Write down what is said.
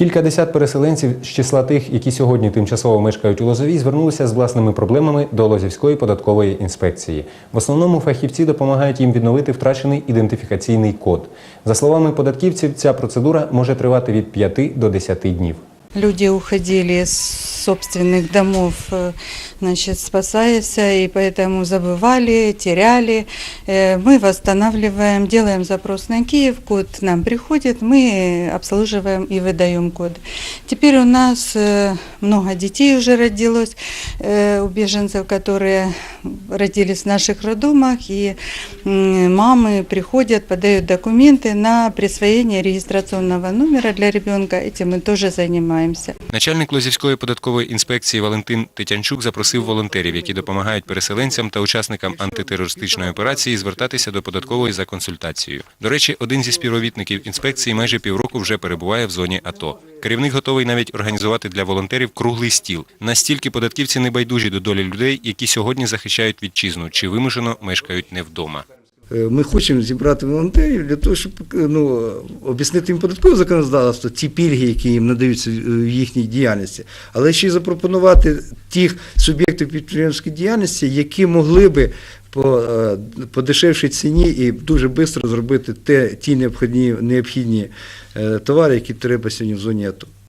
Кількадесят переселенців з числа тих, які сьогодні тимчасово мешкають у Лозовій, звернулися з власними проблемами до Лозівської податкової інспекції. В основному фахівці допомагають їм відновити втрачений ідентифікаційний код. За словами податківців, ця процедура може тривати від 5 до 10 днів. Люди уходили с собственных домов, э, значит, спасаясь, и поэтому забывали, теряли. Э, Мы восстанавливаем, делаем запрос на Киев, код нам приходит, мы обслуживаем и выдаем код. Теперь у нас э, много детей уже родилось, э, у беженцев, которые родились в наших роддомах, и м, мамы приходят, подают документы на присвоение регистрационного номера для ребенка. Этим мы тоже занимаемся. Начальник Лозівської податкової інспекції Валентин Тетянчук запросив волонтерів, які допомагають переселенцям та учасникам антитерористичної операції, звертатися до податкової за консультацією. До речі, один зі співробітників інспекції майже півроку вже перебуває в зоні АТО. Керівник готовий навіть організувати для волонтерів круглий стіл. Настільки податківці не байдужі до долі людей, які сьогодні захищають вітчизну чи вимушено мешкають не вдома. Е, Ми хочемо зібрати волонтерів для того, щоб ну, об'яснити їм податкове законодавство, ті пільги, які їм надаються в їхній діяльності, але ще й запропонувати тих суб'єктів підприємської діяльності, які могли би по е, подешевшій ціні і дуже швидко зробити те, ті необхідні, необхідні е, товари, які треба сьогодні в зоні АТО.